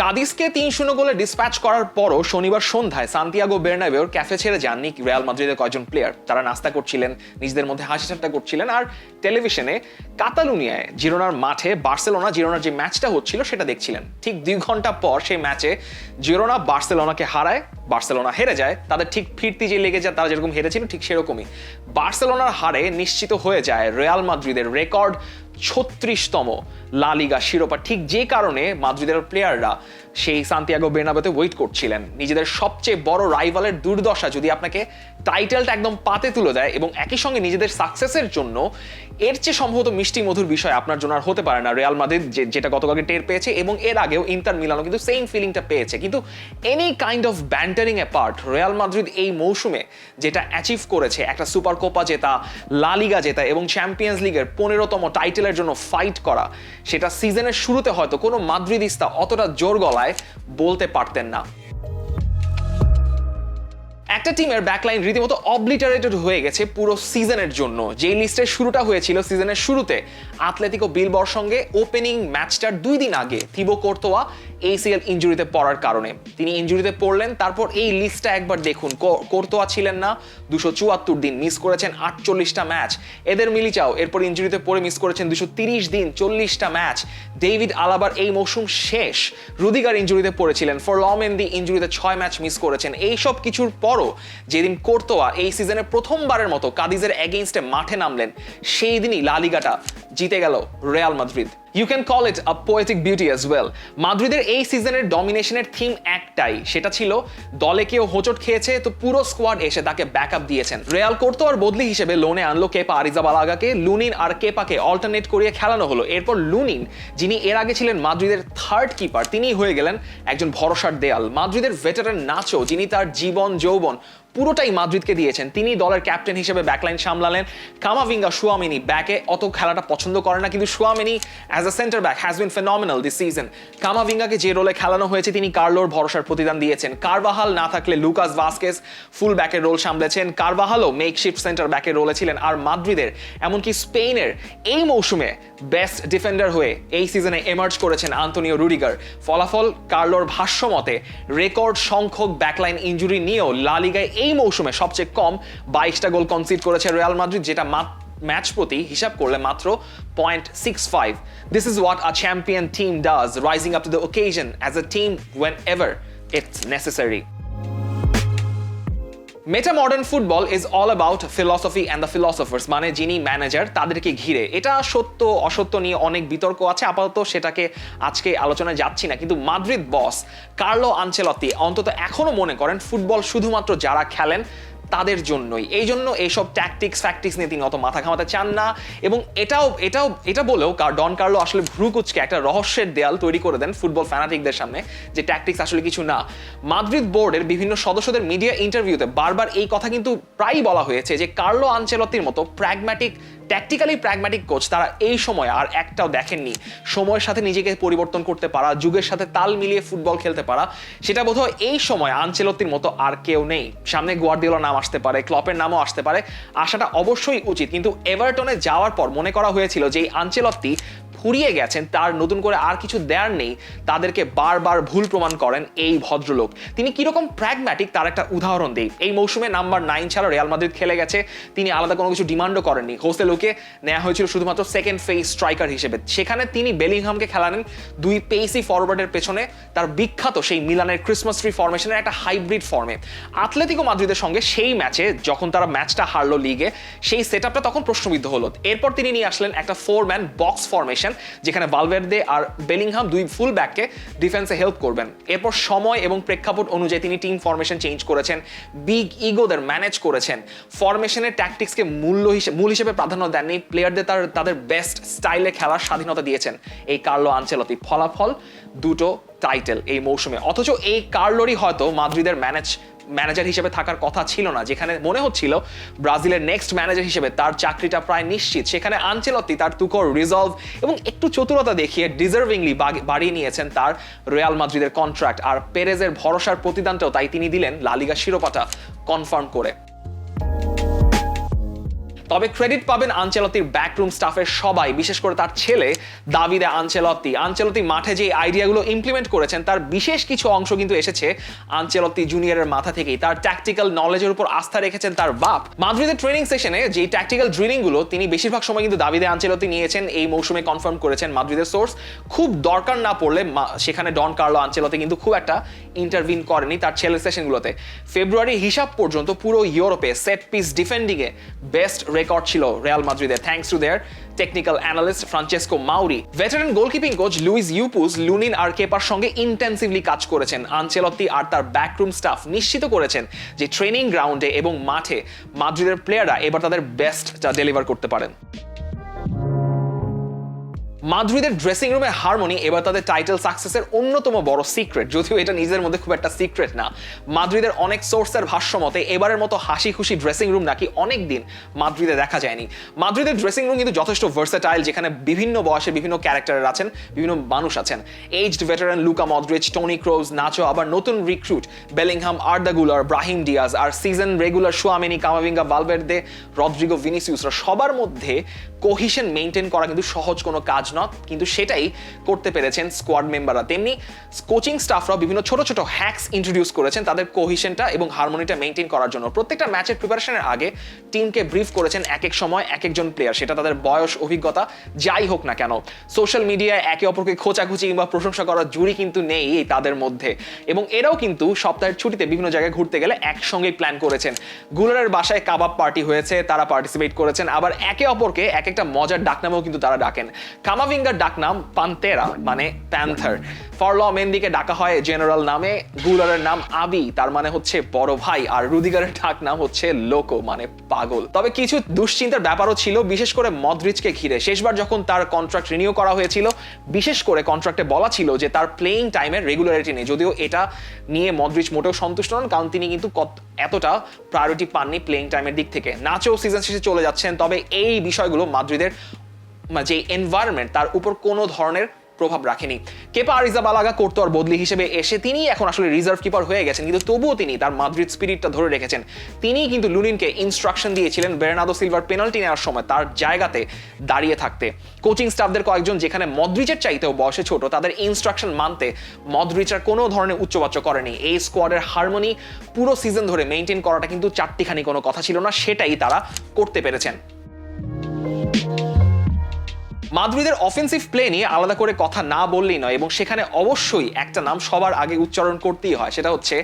কাদিসকে তিন শূন্য গোলে ডিসপ্যাচ করার পরও শনিবার সন্ধ্যায় সান্তিয়াগো বের্নাবেওর ক্যাফে ছেড়ে যাননি রিয়াল মাদ্রিদের কয়েকজন প্লেয়ার তারা নাস্তা করছিলেন, নিজেদের মধ্যে হাসি ঠাট্টা করছিলেন আর টেলিভিশনে কাতালুনিয়ায় জিরোনার মাঠে বার্সেলোনা, জিরোনার যে ম্যাচটা হচ্ছিল সেটা দেখছিলেন। ঠিক দুই ঘণ্টা পর সেই ম্যাচে জিরোনা বার্সেলোনাকে হারায়, বার্সেলোনা হেরে যায়, তাদের ঠিক ফিরতি যে লেগে যায় তারা যেরকম হেরেছিল ঠিক সেরকমই। বার্সেলোনার হারে নিশ্চিত হয়ে যায় রিয়াল মাদ্রিদের রেকর্ড ছত্রিশতম লালিগা শিরোপা। ঠিক যে কারণে মাদ্রিদের প্লেয়াররা সেই সান্তিয়াগো বের্নাবেতে ওয়েট করছিলেন। নিজেদের সবচেয়ে বড় রাইভালের দুর্দশা যদি আপনাকে টাইটেলটা একদম পাতে তুলে দেয় এবং একই সঙ্গে নিজেদের সাকসেসের জন্য এর চেয়ে সম্ভবত মিষ্টি মধুর বিষয় আপনার জন্য আর হতে পারে না। রিয়াল মাদ্রিদ যেটা গতকালকে টের পেয়েছে এবং এর আগেও ইন্টার মিলানো কিন্তু সেম ফিলিংটা পেয়েছে। কিন্তু any kind of bantering a part Real Madrid এই মৌসুমে যেটা অ্যাচিভ করেছে, একটা সুপার কোপা জেতা লা লিগা জেতা এবং চ্যাম্পিয়ন্স লিগের পনেরোতম টাইটেলের জন্য ফাইট করা, সেটা সিজনের শুরুতে হয়তো কোনো মাদ্রিদিস্তা অতটা জোর গলায় বলতে পারতেন না। একটা টিমের ব্যাকলাইন রীতিমতো অবলিটারেটেড হয়ে গেছে পুরো সিজনের জন্য। যেই লিস্টের শুরুটা হয়েছিল সিজনের শুরুতে আতলেতিকো বিলবর সঙ্গে ওপেনিং ম্যাচটার দুই দিন আগে থিবো কোর্তোয়া এসিএল ইঞ্জুরিতে পড়ার কারণে। তিনি ইঞ্জুরিতে পড়লেন, তারপর এই লিস্টটা একবার দেখুন। কোর্তোয়া ছিলেন না। দুশো চুয়াত্তর দিন মিস করেছেন, আটচল্লিশটা ম্যাচ এদের মিলিচাও এরপর ইঞ্জুরিতে পড়ে মিস করেছেন দুশো তিরিশ দিন, চল্লিশটা ম্যাচ ডেভিড আলাবার এই মৌসুম শেষ। রুদিগার ইঞ্জুরিতে পড়েছিলেন। ফর লমেন্দি ইঞ্জুরিতে ছয় ম্যাচ মিস করেছেন। এই সব কিছুর পরও যেদিন কোর্তোয়া এই সিজনে প্রথমবারের মতো কাদিজের এগেইনস্টে মাঠে নামলেন, সেই দিনই লালিগাটা জিতে গেল Real Madrid. You can call it a poetic beauty as well মাদ্রিদের এই সিজনের ডমিনেশনের থিম একটাই, সেটা ছিল দলে কেউ হোঁচট খেয়েছে, তো পুরো স্কোয়াড এসে তাকে ব্যাকআপ দিয়েছেন। রেয়াল করতো আর বদলি হিসেবে লোনে আনলো কেপা আরিজাবালাগাকে লুনিন আর কেপাকে অল্টারনেট করিয়ে খেলানো হলো। এরপর লুনিন যিনি এর আগে ছিলেন মাদ্রিদের থার্ড কিপার তিনি হয়ে গেলেন একজন ভরসার দেয়াল। মাদ্রিদের ভেটারান নাচো যিনি তার জীবন, যৌবন পুরোটাই মাদ্রিদকে দিয়েছেন। তিনি দলের ক্যাপ্টেন হিসেবে ব্যাকলাইন সামলালেন। কামাভিঙ্গা, সুয়ামিনি ব্যাকে অত খেলাটা পছন্দ করে না, কিন্তু Tchouameni as a centre back has been phenomenal this season কামাভিঙ্গাকে যে রোলে খেলানো হয়েছে, তিনি কার্লোর ভরসার প্রতিদান দিয়েছেন। কারবাহাল না থাকলে লুকাস ভাস্কেস ফুল ব্যাকের রোল সামলেছেন। কারবাহালও মেক শিফট সেন্টার ব্যাকের রোলে ছিলেন। আর মাদ্রিদের, এমনকি স্পেনের এই মৌসুমে বেস্ট ডিফেন্ডার হয়ে এই সিজনে এমার্জ করেছেন আন্তনিও রুডিগার। ফলাফল কার্লোর ভাষ্য মতে রেকর্ড সংখ্যক ব্যাকলাইন ইঞ্জুরি নিয়েও লা লিগায় এই মৌসুমে সবচেয়ে কম বাইশটা গোল কনসিড করেছে রিয়াল মাদ্রিদ যেটা মাত্র ম্যাচ প্রতি হিসাব করলে মাত্র point six five this is what a champion team does rising up to the occasion as a team whenever it's necessary meta modern football is all about philosophy and the philosophers মানে যিনি manager তাদেরকে ঘিরে। এটা সত্য, অসত্য নিয়ে অনেক বিতর্ক আছে, আপাতত সেটাকে আজকে আলোচনায় যাচ্ছি না। কিন্তু মাদ্রিদ বস কার্লো আনচেলতি অন্তত এখনও মনে করেন ফুটবল শুধুমাত্র যারা খেলেন তাদের জন্যই। এই জন্য এইসব ট্যাকটিক্স ফ্যাকটিক্স নিয়ে তিনি অত মাথা ঘামাতে চান না। এবং এটাও এটাও, এটা বলেও ডন কার্লো আসলে ভ্রুকুচকে একটা রহস্যের দেয়াল তৈরি করে দেন ফুটবল ফ্যানাটিকদের সামনে, যে ট্যাকটিক্স আসলে কিছু না। মাদ্রিদ বোর্ডের বিভিন্ন সদস্যদের মিডিয়া ইন্টারভিউতে বারবার এই কথা কিন্তু প্রায়ই বলা হয়েছে যে কার্লো আনচেলতির মতো প্র্যাগম্যাটিক ট্যাকটিক্যালি প্র্যাগম্যাটিক কোচ তারা এই সময় আর একটাও দেখেননি। সময়ের সাথে নিজেকে পরিবর্তন করতে পারা, যুগের সাথে তাল মিলিয়ে ফুটবল খেলতে পারা, সেটা বোধহয় এই সময় আনচেলত্তির মতো আর কেউ নেই। সামনে গোয়ার্দিওলার নাম আসতে পারে, ক্লপের নামও আসতে পারে আসাটা অবশ্যই উচিত। কিন্তু এভারটনে যাওয়ার পর মনে করা হয়েছিল যে এই আনচেলত্তি ফুরিয়ে গেছেন, তার নতুন করে আর কিছু দেয়ার নেই, তাদেরকে বারবার ভুল প্রমাণ করেন এই ভদ্রলোক। তিনি কীরকম প্র্যাগম্যাটিক তার একটা উদাহরণ দেই। এই মৌসুমে নাম্বার নাইন ছাড়া রিয়াল মাদ্রিদ খেলে গেছে, তিনি আলাদা কোনো কিছু ডিমান্ডও করেননি। হোসেলুকে নেওয়া হয়েছিল শুধুমাত্র সেকেন্ড ফেস স্ট্রাইকার হিসেবে। সেখানে তিনি বেলিংহামকে খেলানেন দুই পেসি ফরওয়ার্ডের পেছনে, তার বিখ্যাত সেই মিলানের ক্রিসমাস ট্রি ফরমেশনের একটা হাইব্রিড ফর্মে আতলেতিকো মাদ্রিদের সঙ্গে সেই ম্যাচে যখন তারা ম্যাচটা হারলো লিগে সেই সেট তখন প্রশ্নবিদ্ধ হলো। এরপর তিনি নিয়ে আসলেন একটা ফোর ম্যান বক্স ফরমেশন যেখানে ভালভেরদে আর বেলিংহাম দুই ফুল ব্যাককে ডিফেন্সে হেল্প করবেন। এরপর সময় এবং প্রেক্ষাপট অনুযায়ী তিনি টিম ফরমেশন চেঞ্জ করেছেন বিগ ইগোদের ম্যানেজ করেছেন। ফরমেশনের ট্যাকটিক্সকে মূল্য হিসেবে মূল হিসেবে প্রাধান্য দেননি প্লেয়ারদের তার, তাদের বেস্ট স্টাইলে খেলার স্বাধীনতা দিয়েছেন। এই কার্লো আনচেলতি ফলাফল, দুটো টাইটেল এই মৌসুমে। অথচ এই কার্লোরই হয়তো মাদ্রিদের ম্যানেজ ম্যানেজার হিসেবে থাকার কথা ছিল না, যেখানে মনে হচ্ছিল ব্রাজিলের নেক্সট ম্যানেজার হিসেবে তার চাকরিটা প্রায় নিশ্চিত। সেখানে আনচেলত্তি তার তুকর রিজলভ এবং একটু চতুরতা দেখিয়ে ডিজার্ভিংলি বাড়িয়ে নিয়েছেন তার রিয়াল মাদ্রিদের কন্ট্রাক্ট আর পেরেজের ভরসার প্রতিদানটাও তাই তিনি দিলেন লালিগা শিরোপাটা কনফার্ম করে। তবে ক্রেডিট পাবেন আঞ্চেলতির ব্যাকরুম স্টাফের সবাই, বিশেষ করে তার ছেলে, দাবিদে আঞ্চেলতি আঞ্চেলতি মাঠে যে আইডিয়াগুলো ইমপ্লিমেন্ট করেছেন, তার বিশেষ কিছু অংশ কিন্তু এসেছে আঞ্চেলতি জুনিয়রের মাথা থেকেই। তার ট্যাকটিক্যাল নলেজের উপর আস্থা রেখেছেন তার বাপ। মাদ্রিদের ট্রেনিং সেশনে যে ট্যাকটিক্যাল ড্রিলিংগুলো তিনি বেশিরভাগ সময় কিন্তু দাবিদে আঞ্চেলতি নিয়েছেন, এই মৌসুমে কনফার্ম করেছেন মাদ্রিদের সোর্স খুব দরকার না পড়লে সেখানে ডন কার্লো আঞ্চেলতি কিন্তু খুব একটা ইন্টারভিন করেনি তার ছেলের সেশনগুলোতে। ফেব্রুয়ারি হিসাব পর্যন্ত পুরো ইউরোপে সেট পিস ডিফেন্ডিংয়ে বেস্ট রেকর্ড ছিল রিয়াল মাদ্রিদের। Thanks to their technical analyst Francesco Mauri veteran গোলকিপিং coach Luis Llopis Lunin আর কেপার সঙ্গে ইন্টেন্সিভলি কাজ করেছেন। আনচেলত্তি আর তার ব্যাকরুম স্টাফ নিশ্চিত করেছেন যে ট্রেনিং গ্রাউন্ডে এবং মাঠে মাদ্রিদের প্লেয়াররা এবার তাদের বেস্টটা ডেলিভার করতে পারেন। মাদ্রিদের ড্রেসিং রুমে হারমোনি এবার তাদের টাইটেল সাকসেসের অন্যতম বড় সিক্রেট যদিও এটা নিজের মধ্যে খুব একটা সিক্রেট না। মাদ্রিদের অনেক সোর্সের ভাষ্য মতে, এবারের মতো হাসি খুশি ড্রেসিং রুম নাকি অনেক দিন মাদ্রিদে দেখা যায়নি। মাদ্রিদের ড্রেসিং রুম কিন্তু যথেষ্ট ভার্সাটাইল যেখানে বিভিন্ন বয়সে বিভিন্ন ক্যারেক্টারের আছেন, বিভিন্ন মানুষ আছেন। Aged veteran Luka Modric Toni Kroos Nacho আবার নতুন recruit Bellingham Arda Guler Brahim Diaz আর season regular Tchouameni Camavinga Valverde Rodrygo ভিনিসিউসরা সবার মধ্যে কোহিশন মেনটেন করা কিন্তু সহজ কোনো কাজ নয়, কিন্তু সেটাই করতে পেরেছেন স্কোয়াড মেম্বাররা তেমনি কোচিং স্টাফরাও বিভিন্ন ছোট ছোট হ্যাক্স ইন্ট্রোডিউস করেছেন তাদের কোহিশনটা এবং হারমোনিটা মেনটেন করার জন্য। প্রত্যেকটা ম্যাচের প্রিপারেশনের আগে টিমকে ব্রিফ করেছেন এক এক সময়, এক একজন প্লেয়ার সেটা তাদের বয়স, অভিজ্ঞতা, যাই হোক না কেন। সোশ্যাল মিডিয়ায় একে অপরকে খোঁচাখুচি কিংবা প্রশংসা করার জুড়ি কিন্তু নেই তাদের মধ্যে। এবং এরাও কিন্তু সপ্তাহের ছুটিতে বিভিন্ন জায়গায় ঘুরতে গেলে একসঙ্গেই প্ল্যান করেছেন। গুলারের বাসায় কাবাব পার্টি হয়েছে, তারা পার্টিসিপেট করেছেন। আবার একে অপরকে এক একটা মজার ডাকনামেও কিন্তু তারা ডাকেন। কামাভিঙ্গার ডাকনাম পান্তেরা মানে প্যান্থার। ফরল মেন্দিকে ডাকা হয় জেনারেল নামে, গুলারের নাম আবি, তার মানে হচ্ছে বড় ভাই, আর রুদিগারের ডাক নাম হচ্ছে লোকো মানে পাগল। তবে কিছু দুশ্চিন্তার ব্যাপারও ছিল, বিশেষ করে মদ্রিজকে ঘিরে। শেষবার যখন তার কন্ট্রাক্ট রিনিউ করা হয়েছিল, বিশেষ করে কন্ট্রাক্টে বলা ছিল যে তার প্লেইং টাইমের রেগুলারিটি নেই। যদিও এটা নিয়ে মদ্রিজ মোটেও সন্তুষ্ট নন, কারণ তিনি কিন্তু এতটা প্রায়োরিটি পাননি প্লেইং টাইমের দিক থেকে। নাচেও সিজন শেষে চলে যাচ্ছেন, তবে এই বিষয়গুলো মাদ্রিদের যে এনভায়রনমেন্ট তার উপর কোনো ধরনের প্রভাব রাখেনি। কেপা আরিজাবালাগা করতো আর বদলি হিসেবে এসে তিনি এখন আসলে রিজার্ভ কিপার হয়ে গেছেন, কিন্তু তবুও তিনি তার মাদ্রিদ স্পিরিটটা ধরে রেখেছেন। তিনি কিন্তু লুনিনকে ইনস্ট্রাকশন দিয়েছিলেন বেরনাদো সিলভার পেনাল্টি নেওয়ার সময় তার জায়গাতে দাঁড়িয়ে থাকতে। কোচিং স্টাফদের কয়েকজন যেখানে মদ্রিচের চাইতেও বয়সে ছোট, তাদের ইনস্ট্রাকশন মানতে মদ্রিচার কোনো ধরনের উচ্চবাচ্য করেনি। এই স্কোয়াডের হারমোনি পুরো সিজন ধরে মেনটেন করাটা কিন্তু চারটিখানি কোনো কথা ছিল না, সেটাই তারা করতে পেরেছেন। মাদ্রিদের অফেন্সিভ প্লে নিয়ে আলাদা করে কথা না বললেই নয়, এবং সেখানে অবশ্যই একটা নাম সবার আগে উচ্চারণ করতেই হয়, সেটা হচ্ছে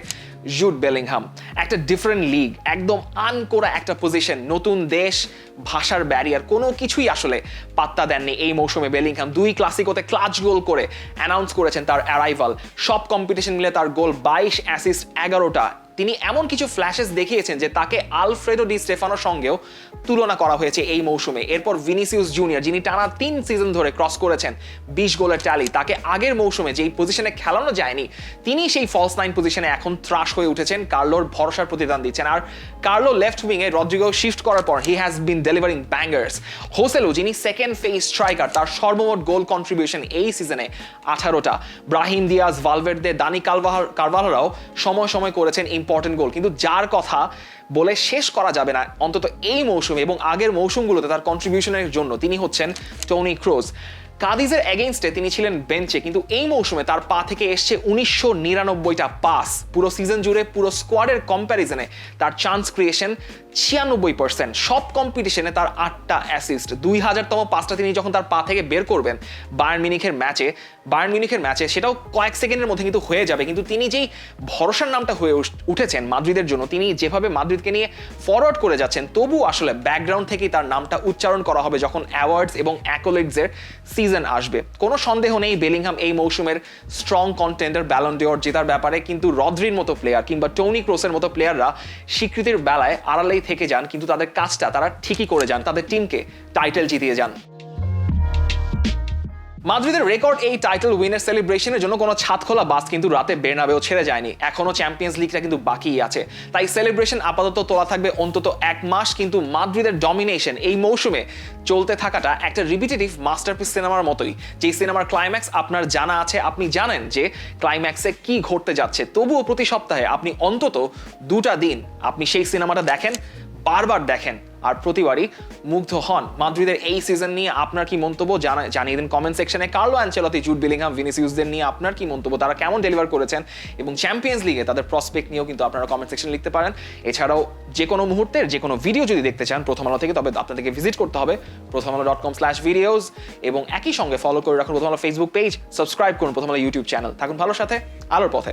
জুট বেলিংহাম একটা ডিফারেন্ট লিগ একদম আনকোরা একটা পজিশন নতুন দেশ, ভাষার ব্যারিয়ার কোনো কিছুই আসলে পাত্তা দেননি এই মৌসুমে বেলিংহাম দুই ক্লাসিকোতে ক্লাচ গোল করে অ্যানাউন্স করেছেন তার অ্যারাইভাল সব কম্পিটিশন মিলে তার গোল বাইশ অ্যাসিস্ট এগারোটা তিনি এমন কিছু ফ্ল্যাশেস দেখিয়েছেন যে তাকে আলফ্রেডো ডি স্টেফানোর সঙ্গেও তুলনা করা হয়েছে এই মৌসুমে। এরপর ভিনিসিউস জুনিয়র, যিনি টানা তিন সিজন ধরে ক্রস করেছেন, বিশ গোলের ট্যালি তাকে আগের মৌসুমে যেই পজিশনে খেলানো যায়নি, তিনি সেই ফলস নাইন পজিশনে এখন ত্রাস হয়ে উঠেছেন, কার্লোর ভরসার প্রতিদান দিচ্ছেন। আর কার্লো লেফট উইংয়ে রদ্রিগো শিফট করার পর হি হ্যাজ বিন ডেলিভারিং ব্যাঙ্গার্স হোসেলো, যিনি সেকেন্ড ফেস স্ট্রাইকার তার সর্বমোট গোল কন্ট্রিবিউশন এই সিজনে আঠারোটা। ব্রাহিম দিয়াজ, ভালভেরদে, দানি কালভার কারভালরাও সময় সময় করেছেন ইম্পর্টেন্ট গোল কিন্তু যার কথা বলে শেষ করা যাবে না অন্তত এই মৌসুমে এবং আগের মৌসুমগুলোতে তার কন্ট্রিবিউশনের জন্য তিনি হচ্ছেন টনি ক্রোজ কাদিজের এগেইনস্টে তিনি ছিলেন বেঞ্চে কিন্তু এই মৌসুমে তার পা থেকে এসছে উনিশশো নিরানব্বইটা পাস পুরো সিজন জুড়ে পুরো স্কোয়াডের কম্প্যারিজনে তার চান্স ক্রিয়েশন ছিয়ানব্বই পার্সেন্ট সব কম্পিটিশনে তার আটটা অ্যাসিস্ট দুই হাজারতম পাঁচটা তিনি যখন তার পা থেকে বের করবেন বায়ার্ন মিনিখের ম্যাচে বায়ার্ন মিউনিখের ম্যাচে সেটাও কয়েক সেকেন্ডের মধ্যে কিন্তু হয়ে যাবে। কিন্তু তিনি যেই ভরসার নামটা হয়ে উঠেছেন মাদ্রিদের জন্য, তিনি যেভাবে মাদ্রিদকে নিয়ে ফরওয়ার্ড করে যাচ্ছেন তবু আসলে ব্যাকগ্রাউন্ড থেকেই তার নামটা উচ্চারণ করা হবে যখন অ্যাওয়ার্ডস এবং অ্যাকোলেটসের সিজন আসবে। কোনো সন্দেহ নেই বেলিংহাম এই মৌসুমের স্ট্রং কন্টেন্ডার ব্যালন ডিওর জেতার ব্যাপারে, কিন্তু রদ্রির মতো প্লেয়ার কিংবা টনি ক্রোসের মতো প্লেয়াররা স্বীকৃতির বেলায় আড়ালেই থেকে যান, কিন্তু তাদের কাজটা তারা ঠিকই করে যান, তাদের টিমকে টাইটেল জিতিয়ে যান। মাদ্রিদের রেকর্ড এই টাইটেল উইনার সেলিব্রেশনের জন্য কোনো ছাদ খোলা বাস কিন্তু রাতে বেরনাবেও ছেড়ে যায়নি। এখনও চ্যাম্পিয়ন্স লিগটা কিন্তু বাকিই আছে। তাই সেলিব্রেশন আপাতত তোলা থাকবে অন্তত এক মাস, কিন্তু মাদ্রিদের ডমিনেশন এই মৌসুমে চলতে থাকাটা একটা রিপিটেটিভ মাস্টারপিস সিনেমার মতোই। যেই সিনেমার ক্লাইম্যাক্স আপনার জানা আছে, আপনি জানেন যে ক্লাইম্যাক্সে কি ঘটতে যাচ্ছে। তবুও প্রতি সপ্তাহে আপনি অন্তত দুটা দিন আপনি সেই সিনেমাটা দেখেন। বারবার দেখেন আর প্রতিবারই মুগ্ধ হন। মাদ্রিদের এই সিজন নিয়ে আপনার কি মন্তব্য? জানা জানিয়ে দিন কমেন্ট সেকশনে কার্লো অ্যাঞ্চেলতি জুড বিলিংহাম, ভিনিসিউসদের নিয়ে আপনার কি মন্তব্য? তারা কেমন ডেলিভার করেছেন? এবং চ্যাম্পিয়ন্স লিগে তাদের প্রসপেক্ট নিয়েও কিন্তু আপনারা কমেন্ট সেকশনে লিখতে পারেন। এছাড়াও যে কোনো মুহূর্তের যে কোনো ভিডিও যদি দেখতে চান, প্রথম আলো থেকে, তবে আপনাদেরকে ভিজিট করতে হবে প্রথম আলো ডট কম স্ল্যাশ ভিডিওস এবং একই সঙ্গে ফলো করে রাখুন প্রথম আলো ফেসবুক পেজ সাবস্ক্রাইব করুন প্রথম আলো ইউটিউব চ্যানেল থাকুন ভালো সাথে, আলোর পথে।